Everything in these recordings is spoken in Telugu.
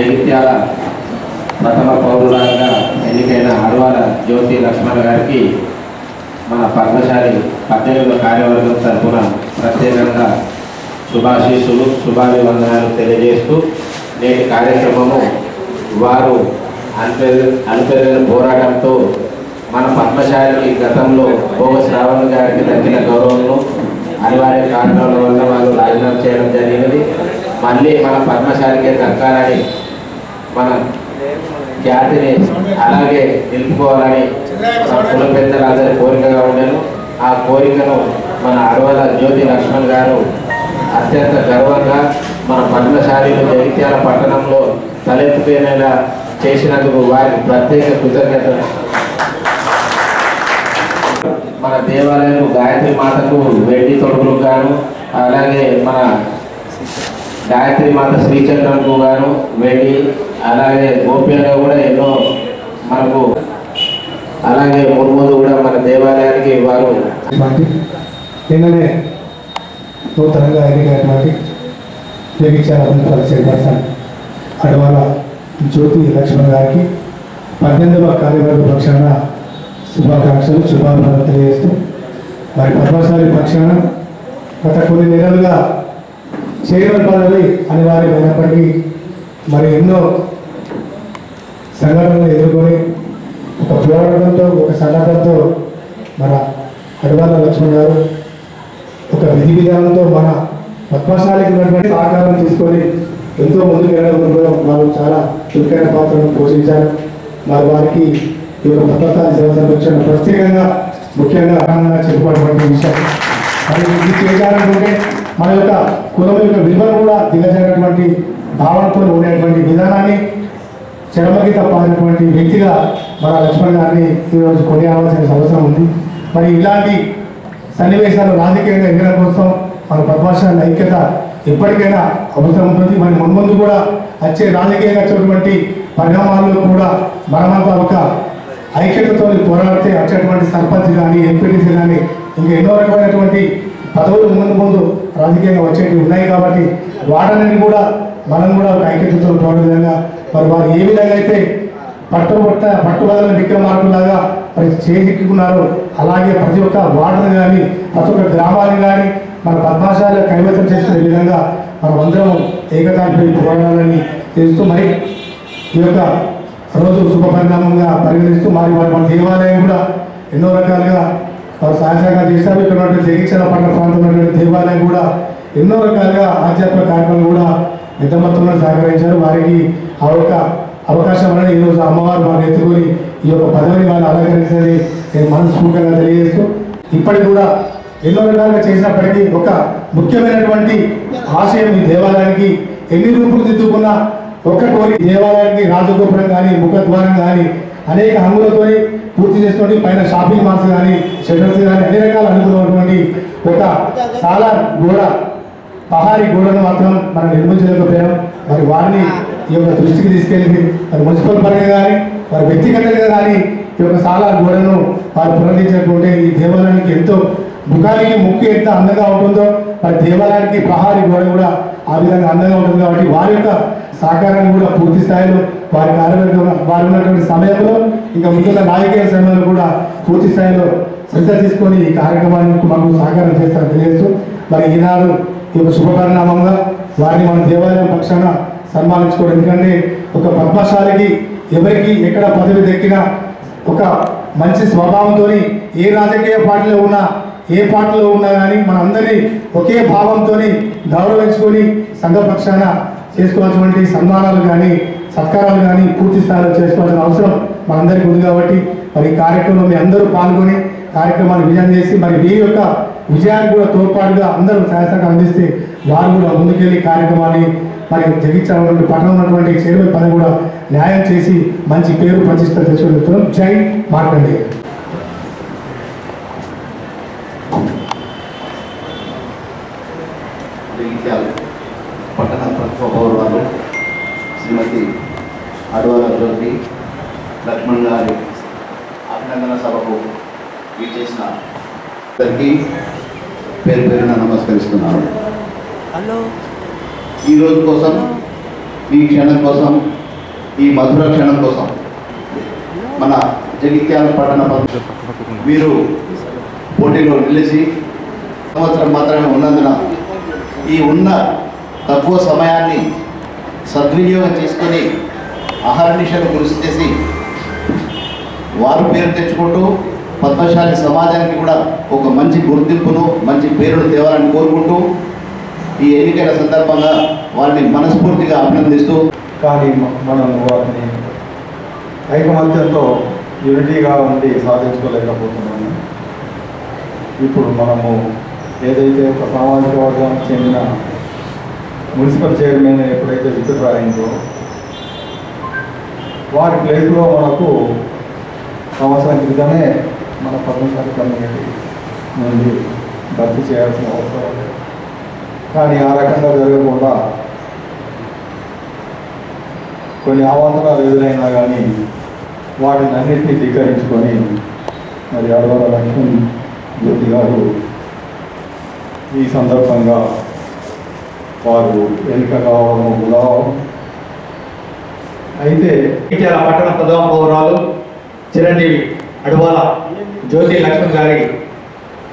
జగిత్యాల ప్రథమ పౌరులంగా ఎన్నికైన అడవాల జ్యోతి లక్ష్మణ్ గారికి మన పద్మశాలి పద్దెనిమిదో కార్యవర్గం తరఫున ప్రత్యేకంగా శుభాశీస్సులు శుభాభివందనాలు తెలియజేస్తూ నేటి కార్యక్రమము వారు అనిపెరు అనిపెరిగిన పోరాటంతో మన పద్మశాలికి గతంలో భోగ శ్రావణ్ గారికి దక్కిన గౌరవంను అనివార్య కారణాల వల్ల వాళ్ళు రాజీనామా చేయడం జరిగినది. మళ్ళీ మన పద్మశాలికే దక్కాలని మన ఖ్యాతిని అలాగే నిలుపుకోవాలని మన కుల పెద్దలందరి కోరికగా ఉండను. ఆ కోరికను మన అడవల జ్యోతి లక్ష్మణ్ గారు అత్యంత గర్వంగా మన పద్మశాలిలో జగిత్యాల పట్టణంలో తలెత్తిపోయినలా చేసినందుకు వారికి ప్రత్యేక కృతజ్ఞతలు. మన దేవాలయం గాయత్రి మాతకు వెండి తొడుగులు గాను అలాగే మన గాయత్రి మాత శ్రీచంద్రంకు గాను వెండి అలాగే గోప్యంగా కూడా ఎన్నో మనకు అలాగే మున్ముందు కూడా మన దేవాలయానికి వారు నిన్ననే నూతనంగా ఎన్నికైనటువంటి జగిత్యాల మున్సిపల్ చైర్పర్సన్ అడవాల జ్యోతి లక్ష్మణ్ గారికి పద్దెనిమిదవ కార్యవర్గ పక్షాన శుభాకాంక్షలు శుభాభినందనలు తెలియజేస్తూ మరి పద్మశాలి పక్షాన గత కొన్ని నెలలుగా చైర్మన్ అనివార్యమైనప్పటికీ మరి ఎన్నో సంఘటనలు ఎదుర్కొని ఒక పోరాటంతో ఒక సంఘటనతో మన అడవాల లక్ష్మణ్ గారు ఒక విధి విధానంతో మన పద్మశాలికి ఉన్నటువంటి సహకారం తీసుకొని ఎంతో ముందుకు వెళ్ళడం వారు చాలా చురుకైన పాత్రను పోషించారు. మరి వారికి ఈ యొక్క పద్మశాలి సేవ సంరక్షణ ప్రత్యేకంగా ముఖ్యంగా ఆనందంగా చెప్పుకోవటువంటి విషయం. మరి ఇది చేయాలనుకుంటే మన యొక్క కులం యొక్క విలువను కూడా దిగజేయనటువంటి భావనతో ఉండేటువంటి విధానాన్ని చరమగీత పాడినటువంటి వ్యక్తిగా మన లక్ష్మణ్ గారిని ఈరోజు కొనియాడవలసిన అవసరం ఉంది. మరి ఇలాంటి సన్నివేశాలు రాజకీయంగా ఎగ్గడం కోసం మన ప్రభాషణ ఐక్యత ఎప్పటికైనా అవసరం ఉంటుంది. మరి మున్ముందు కూడా వచ్చే రాజకీయంగా వచ్చేటువంటి పరిణామాల్లో కూడా మనమంతా ఒక ఐక్యతతో పోరాడితే వచ్చేటువంటి సర్పంచ్ కానీ ఎంపీటీసీ కానీ ఇంకా ఎన్నో రకమైనటువంటి పదవులు ముందు ముందు రాజకీయంగా వచ్చేవి ఉన్నాయి కాబట్టి వాటన్ని కూడా మనం కూడా ఒక ఐక్యతతో పోరాడే విధంగా మరి వారు ఏ విధంగా అయితే పట్టుబట్ట పట్టుబదల విక్రమార్కులాగా మరి చేజిక్కున్నారో అలాగే ప్రతి ఒక్క వార్డును కానీ ప్రతి ఒక్క గ్రామాన్ని కానీ మన పద్మాశాల కైవసం చేసుకునే విధంగా మనం అందరం ఏకతాటిపై పోరాడాలని తెలుస్తూ మరి ఈ యొక్క రోజు శుభ పరిణామంగా పరిగణిస్తూ మరి వారి మన దేవాలయం కూడా ఎన్నో రకాలుగా వారు సహజంగా చేశారు. ఇక్కడ జగిత్యాల పట్టణ ప్రాంతంలో దేవాలయం కూడా ఎన్నో రకాలుగా ఆధ్యాత్మిక కార్యక్రమాలు కూడా పెద్ద మొత్తంలో సహకరించారు వారికి ఆ యొక్క అవకాశం అనేది ఈరోజు అమ్మవారు వారిని ఎత్తుకొని ఈ యొక్క పదవిని వాళ్ళు అలంకరించేది నేను మనస్ఫూర్తిగా తెలియజేస్తూ ఇప్పటికి కూడా ఎన్నో విధాలుగా చేసినప్పటికీ ఒక ముఖ్యమైనటువంటి ఆశయం ఈ దేవాలయానికి ఎన్ని రూపులు దిద్దుకున్న ఒక్క కోరి దేవాలయానికి రాజగోపురం కానీ ముఖద్వారం కానీ అనేక హంగులతో పూర్తి చేసుకొని పైన షాపింగ్ మాల్స్ కానీ షెటర్స్ కానీ అన్ని రకాల అనుకున్నటువంటి ఒక చాలా గోడ పహారీ గోడను మాత్రం మనం నిర్మించలేకపోయాం మరి వారిని ఈ యొక్క దృష్టికి తీసుకెళ్ళి మరి మున్సిపల్ పరంగా కానీ వారి వ్యక్తిగతంగా కానీ ఈ యొక్క సాలా గోడను వారు పునరుద్ధరించినటువంటి ఈ దేవాలయానికి ఎంతో ముఖానికి ముక్కు ఎంత అందంగా ఉంటుందో మరి దేవాలయానికి ప్రహారీ గోడ కూడా ఆ విధంగా అందంగా ఉంటుంది కాబట్టి వారి యొక్క సహకారాన్ని కూడా పూర్తి స్థాయిలో వారి కార్యవర్గం వారు ఉన్నటువంటి సమయంలో ఇంకా ముందున్న నాయకీయ సమయంలో కూడా పూర్తి స్థాయిలో శ్రద్ధ తీసుకొని ఈ కార్యక్రమానికి మాకు సహకారం చేస్తారని తెలియజేస్తూ మరి ఈనాడు ఈ యొక్క శుభపరిణామంగా వారిని మన దేవాలయం పక్షాన సన్మానించుకోవడం. ఎందుకంటే ఒక పద్మశాలికి ఎవరికి ఎక్కడ పదవి దక్కినా ఒక మంచి స్వభావంతో ఏ రాజకీయ పార్టీలో ఉన్నా ఏ పార్టీలో ఉన్నా కానీ మనందరినీ ఒకే భావంతో గౌరవించుకొని సంఘ పక్షాన చేసుకోవాల్సినటువంటి సన్మానాలు కానీ సత్కారాలు కానీ పూర్తి స్థాయిలో చేసుకోవాల్సిన అవసరం మనందరికీ ఉంది కాబట్టి మరి ఈ కార్యక్రమంలో మీ అందరూ పాల్గొని కార్యక్రమాన్ని విజయం చేసి మరి మీ యొక్క విజయానికి కూడా తోడ్పాటుగా అందరూ సహాయసహకారం అందిస్తే వారు కూడా ముందుకెళ్ళి కార్యక్రమాన్ని మరి జగించాలన్నటువంటి పట్టణం ఉన్నటువంటి చైర్మన్ పని కూడా న్యాయం చేసి మంచి పేరు ప్రతిష్ట తెచ్చుకుంటున్నాం జై మార్కండేయ. పట్టణ ప్రభుత్వ పౌరులు శ్రీమతి అడవాల జ్యోతి లక్ష్మణ్ గారి అభినందన సభకు చేసిన అందరికీ పేరు పేరున నమస్కరిస్తున్నాను. హలో. ఈ రోజు కోసం ఈ క్షణం కోసం ఈ మధుర క్షణం కోసం మన జగిత్యాల పట్టణ మీరు పోటీలో నిలిచి సంవత్సరం మాత్రమే ఉన్నందున ఈ ఉన్న తక్కువ సమయాన్ని సద్వినియోగం చేసుకొని అహర్నిశలు కృషి చేసి వారు పేరు తెచ్చుకుంటూ పద్మశాలి సమాజానికి కూడా ఒక మంచి గుర్తింపును మంచి పేరును తేవాలని కోరుకుంటూ ఈ ఎన్నికల సందర్భంగా వారిని మనస్ఫూర్తిగా అభినందిస్తూ కానీ మనం వారిని ఐకమత్యంతో యూనిటీగా ఉండి సాధించుకోలేకపోతున్నాము. ఇప్పుడు మనము ఏదైతే ఒక సామాజిక వర్గానికి చెందిన మున్సిపల్ చైర్మన్ ఎప్పుడైతే విద్యుత్ అయిందో వారి ప్లేస్లో మనకు సంవత్సరం క్రితమే మన పద్మశాలి కమ్యూనిటీ నుండి భర్తీ చేయాల్సిన అవసరం కానీ ఆ రకంగా జరగకుండా కొన్ని అవాంతరాలు ఎదురైనా కానీ వాటిని అన్నింటినీ ధిక్కరించుకొని మరి అడవల లక్ష్మణ్ జ్యోతి గారు ఈ సందర్భంగా వారు ఎన్నిక కావడము ఉదాహరణ అయితే ఇటీవల పట్టణ ప్రధాన పౌరాలు చిరంజీవి అడవాల జ్యోతి లక్ష్మణ్ గారి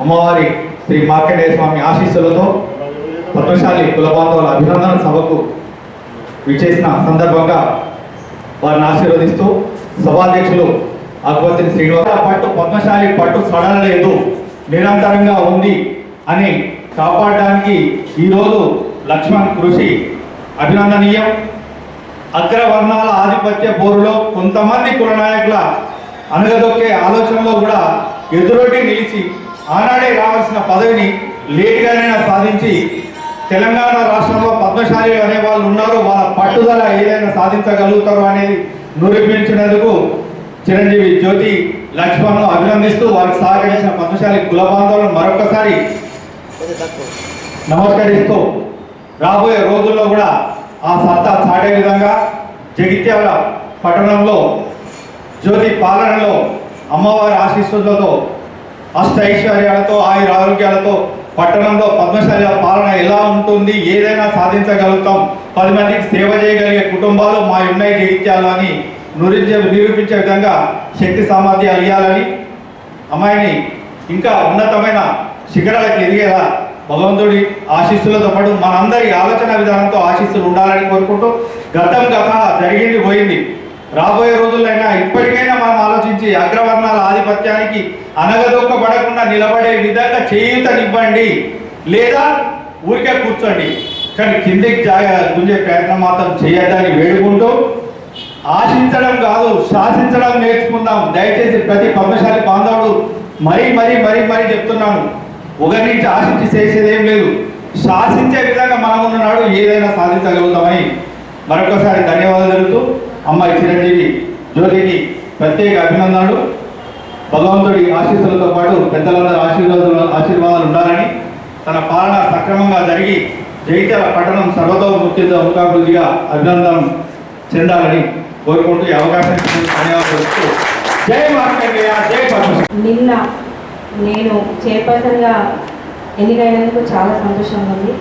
అమ్మవారి శ్రీ మార్కండేయ స్వామి ఆశీస్సులతో పద్మశాలి కుల బాంధవుల అభినందన సభకు విచ్చేసిన సందర్భంగా వారిని ఆశీర్వదిస్తూ సభాధ్యక్షులు అక్బర్తిని శ్రీనివాస పట్టు పద్మశాలి పట్టు సడలలేదు నిరంతరంగా ఉంది అని కాపాడడానికి ఈరోజు లక్ష్మణ్ కృషి అభినందనీయం. అగ్రవర్ణాల ఆధిపత్య బోరులో కొంతమంది కుల నాయకుల అనగదొక్కే ఆలోచనలో కూడా ఎదురొడ్డి నిలిచి ఆనాడే రావాల్సిన పదవిని లేటుగానైనా సాధించి తెలంగాణ రాష్ట్రంలో పద్మశాలి అనే వాళ్ళు ఉన్నారు వాళ్ళ పట్టుదల ఏదైనా సాధించగలుగుతారు అనేది నిరూపించినందుకు చిరంజీవి జ్యోతి లక్ష్మణ్ను అభినందిస్తూ వారికి సహకరించిన పద్మశాలి కుల బాంధవులను మరొకసారి నమస్కరిస్తూ రాబోయే రోజుల్లో కూడా ఆ సత్తా చాటే విధంగా జగిత్యాల పట్టణంలో జ్యోతి పాలనలో అమ్మవారి ఆశీస్సులతో అష్ట ఐశ్వర్యాలతో ఆయుర ఆరోగ్యాలతో పట్టణంలో పద్మశాల పాలన ఎలా ఉంటుంది ఏదైనా సాధించగలుగుతాం. పది మందికి సేవ చేయగలిగే కుటుంబాలు మా ఉన్నాయి జీవితాలు అని నిరూపించే నిరూపించే విధంగా శక్తి సామర్థ్యాలు ఇవ్వాలని అమ్మాయిని ఇంకా ఉన్నతమైన శిఖరాలకు ఎదిగేలా భగవంతుడి ఆశీస్సులతో పాటు మనందరి ఆలోచన విధానంతో ఆశీస్సులు ఉండాలని కోరుకుంటూ గతం గత జరిగింది పోయింది. రాబోయే రోజులైనా ఇప్పటికైనా మనం ఆలోచించి అగ్రవర్ణాల ఆధిపత్యానికి అనగదొక్కబడకుండా నిలబడే విధంగా చేయూతనివ్వండి. లేదా ఊరికే కూర్చోండి. కానీ కిందికి జాగా గుంజే ప్రయత్నం మాత్రం చేయొద్దని వేడుకుంటూ ఆశించడం కాదు శాసించడం నేర్చుకుందాం. దయచేసి ప్రతి పద్మశాలి బాంధవుడు మరీ మరీ మరీ మరీ చెప్తున్నాను. ఒకరి నుంచి ఆశించి చేసేదేం లేదు. శాసించే విధంగా మనం ఉన్ననాడు ఏదైనా సాధించగలుగుతామని మరొకసారి ధన్యవాదాలు జరుగుతూ అమ్మాయి చిరంజీవి జ్యోతికి ప్రత్యేక అభినందనలు. భగవంతుడి ఆశీస్సులతో పాటు పెద్దలందరూ ఆశీర్వాదాలు ఆశీర్వాదాలు ఉండాలని తన పాలన సక్రమంగా జరిగి జగిత్యాల పట్టణం సర్వతోముఖిత ముఖాభివృద్ధిగా అభినందనం చెందాలని కోరుకుంటూ ఈ అవకాశం ధన్యవాదాలు. జై మార్కండేయ జై నిన్న నేను చైర్పర్సన్గా ఎన్నికైనందుకు చాలా సంతోషంగా ఉంది.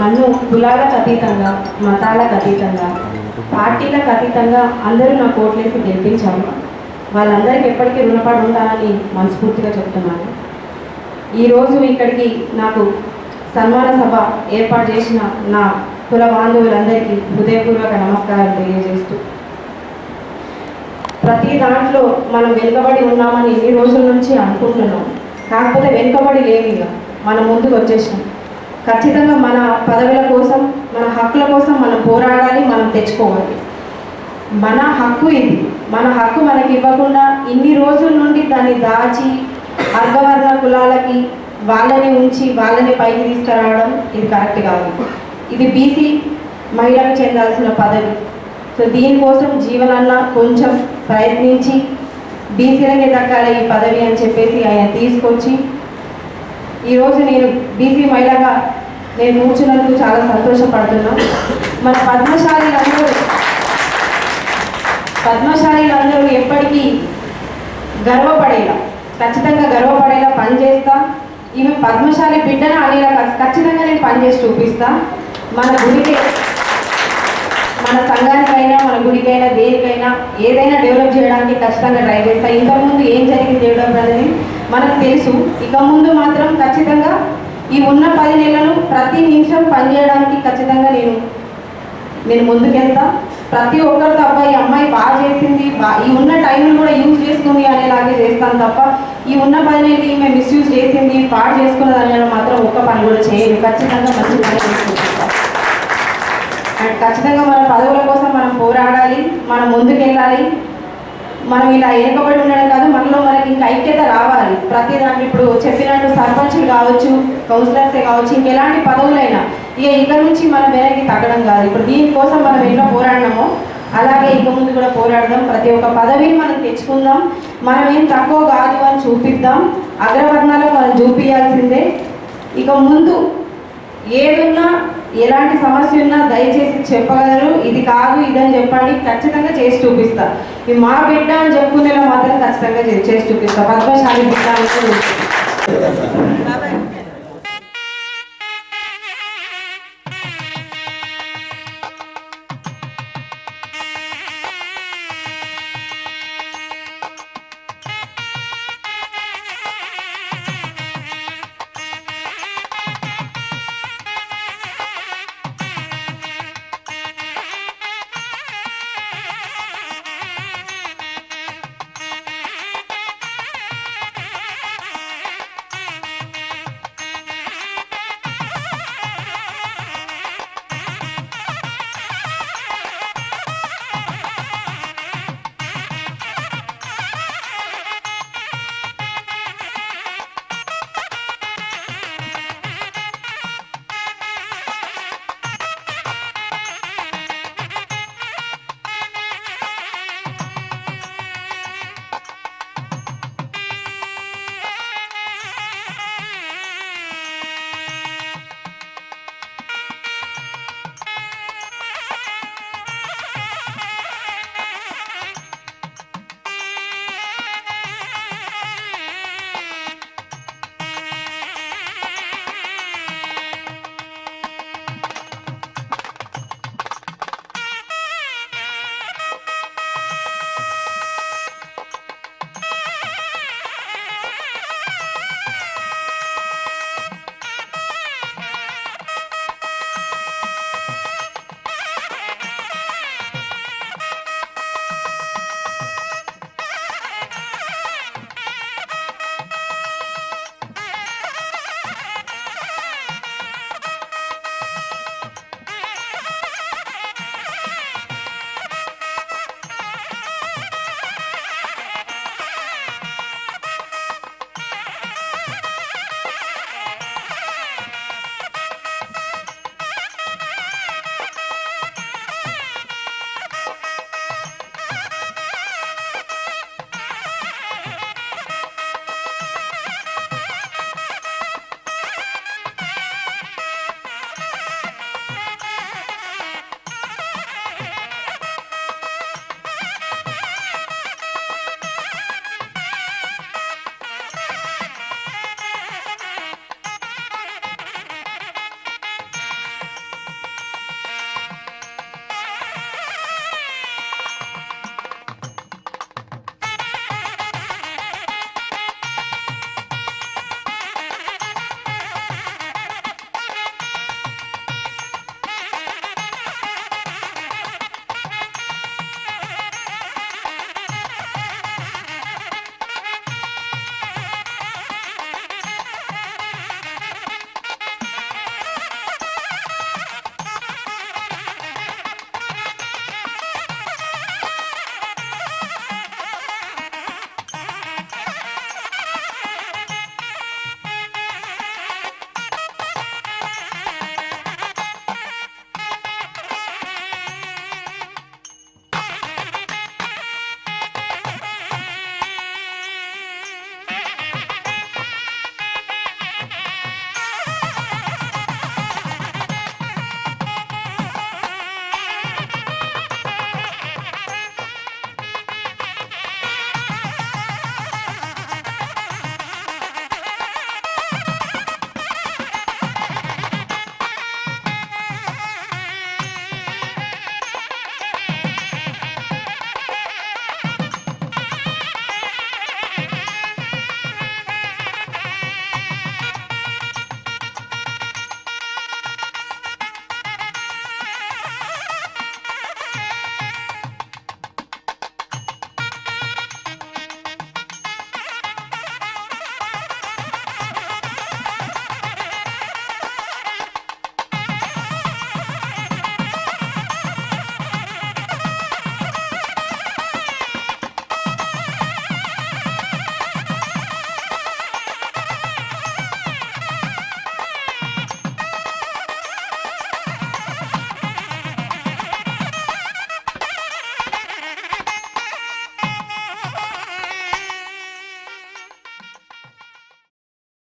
నన్ను కులాలకు అతీతంగా మతాలకు అతీతంగా పార్టీలకు అతీతంగా అందరూ నా కోట్లేసి గెలిపించారు. వాళ్ళందరికీ ఎప్పటికీ రుణపడి ఉండాలని మనస్ఫూర్తిగా చెప్తున్నాను. ఈరోజు ఇక్కడికి నాకు సన్మాన సభ ఏర్పాటు చేసిన నా కుల బాంధవులందరికీ హృదయపూర్వక నమస్కారాలు తెలియజేస్తూ. ప్రతి దాంట్లో మనం వెనుకబడి ఉన్నామని ఎన్ని రోజుల నుంచి అనుకుంటున్నాం. కాకపోతే వెనుకబడి లేవు ఇక మనం ముందుకు వచ్చేసినాం. ఖచ్చితంగా మన పదవుల కోసం మన హక్కుల కోసం మనం పోరాడాలి మనం తెచ్చుకోవాలి. మన హక్కు ఇది. మన హక్కు మనకి ఇవ్వకుండా ఇన్ని రోజుల నుండి దాన్ని దాచి అర్ధవర్ణ కులాలకి వాళ్ళని ఉంచి వాళ్ళని పైకి తీసుకురావడం ఇది కరెక్ట్ కాదు. ఇది బీసీ మహిళకు చెందాల్సిన పదవి. సో దీనికోసం జీవనన్న కొంచెం ప్రయత్నించి బీసీలకే దక్కాలి ఈ పదవి అని చెప్పేసి ఆయన తీసుకొచ్చి ఈరోజు నేను బీసీ మహిళగా నేను కూర్చున్నందుకు చాలా సంతోషపడుతున్నాం మన పద్మశాలీలందరూ పద్మశాలీలందరూ ఎప్పటికీ గర్వపడేలా ఖచ్చితంగా గర్వపడేలా పనిచేస్తా. ఈమె పద్మశాలి బిడ్డన అనేలా ఖచ్చితంగా నేను పనిచేసి చూపిస్తా. మన గుడికి మన సంఘానికైనా మన గుడికైనా దేనికైనా ఏదైనా డెవలప్ చేయడానికి ఖచ్చితంగా ట్రై చేస్తా. ఇంతకుముందు ఏం జరిగింది డెవలప్ అనేది? మనకు తెలుసు. ఇక ముందు మాత్రం ఖచ్చితంగా ఈ ఉన్న పది నెలలు ప్రతి నిమిషం పనిచేయడానికి ఖచ్చితంగా నేను నేను ముందుకెళ్తా. ప్రతి ఒక్కరితో అబ్బాయి ఈ అమ్మాయి బాగా చేసింది. బా- ఈ ఉన్న టైంను కూడా యూజ్ చేసుకుంది అనేలాగే చేస్తాను తప్ప ఈ ఉన్న పని అనేది ఈమె మిస్యూజ్ చేసింది పాడు చేసుకున్నది అనేది మాత్రం ఒక్క పని కూడా చేయదు ఖచ్చితంగా మంచి పని చేసుకుంటాం అండ్ ఖచ్చితంగా మన పదవుల కోసం మనం పోరాడాలి. మనం ముందుకెళ్ళాలి. మనం ఇలా వెనుకబడి ఉండడం కాదు మనలో మనకి ఇంకా ఐక్యత రావాలి. ప్రతి దాంట్లో ఇప్పుడు చెప్పినట్టు సర్పంచులు కావచ్చు కౌన్సిలర్సే కావచ్చు ఇంకెలాంటి పదవులైనా ఇక ఇక్కడ నుంచి మనం వెనక్కి తగ్గడం కాదు. ఇప్పుడు దీనికోసం మనం ఎట్లా పోరాడినామో అలాగే ఇక ముందు కూడా పోరాడదాం. ప్రతి ఒక్క పదవిని మనం తెచ్చుకుందాం. మనం ఏం తక్కువ కాదు అని చూపిద్దాం. అగ్రవర్ణాలు మనం చూపించాల్సిందే ఇక ముందు ఏదున్నా ఎలాంటి సమస్య ఉన్నా దయచేసి చెప్పగలరు. ఇది కాదు ఇదని చెప్పండి. ఖచ్చితంగా చేసి చూపిస్తా. ఇది మా బిడ్డ అని చెప్పుకునేలా మాత్రం ఖచ్చితంగా చే- చేసి చూపిస్తా. పద్మశాలి బిడ్డ అని